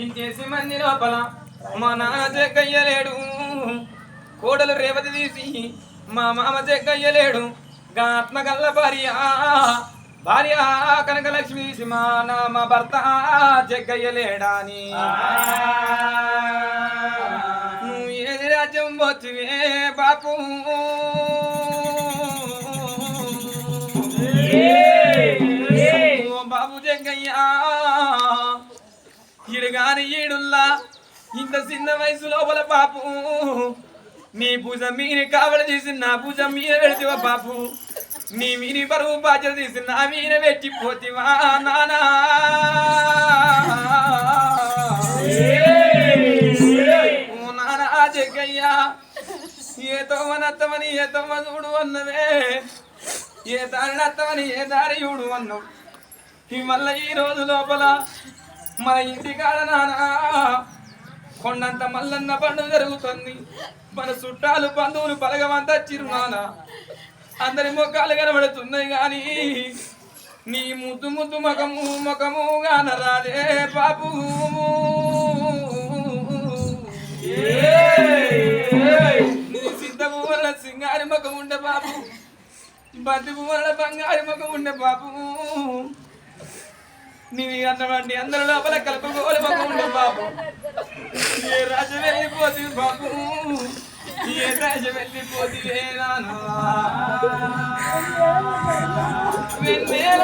ఇంకేసి మంది లోపల మా నాన్న చెక్కయ్యలేడు కోడలు రేవతి తీసి మా మామ చెక్కయ్యలేడు గా ఆత్మగల్ల భార్య భార్య కనకలక్ష్మి తీసి మా భర్త చెక్కయ్యలేడాని నువ్వు ఏది రాజ్యం వచ్చివే బాపు? ఇడుగాని ఈడుల్లా. ఇంత చిన్న వయసు లోపల పాపు నీ పూజ మీని కావడ తీసి నా పూజ మీరు పెడితివా బాపు. నీ మీని బరువు బాధ్యత తీసి నా మీన పెట్టిపోతివా నానా. ఓ నానా జగ్గయ్యా. ఏ తోమనత్తమని ఏ తోమ చూడు అన్నవే. ఏ దారి నత్తమని ఏ దారి చూడు అన్నావు. ఈ మళ్ళీ ఈ రోజు లోపల మన ఇంటి కాడ నానా. కొండంత మల్లన్న పండుగ జరుగుతుంది. మన చుట్టాలు బంధువులు బలగమంతా చిరునానా అందరి ముఖాలు కనబడుతున్నాయి కానీ నీ ముద్దు ముద్దు మగము ముఖము గానరాదే బాబు. నీ సిద్ధ పువ్వుల సింగారి ముఖం ఉండే బాబు. బంతి పువ్వుల బంగారి ముఖం ఉండే బాబు. నీవి అన్నవాడిని అందరూ లోపల కలుపుకోవాలి ముఖం బాబు. ఏ రాజ వెళ్ళిపోతుంది బాబు. ఏ రాజ వెళ్ళిపోతుంది నానా. వెన్నెల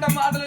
ಆಟ ಮಾಡ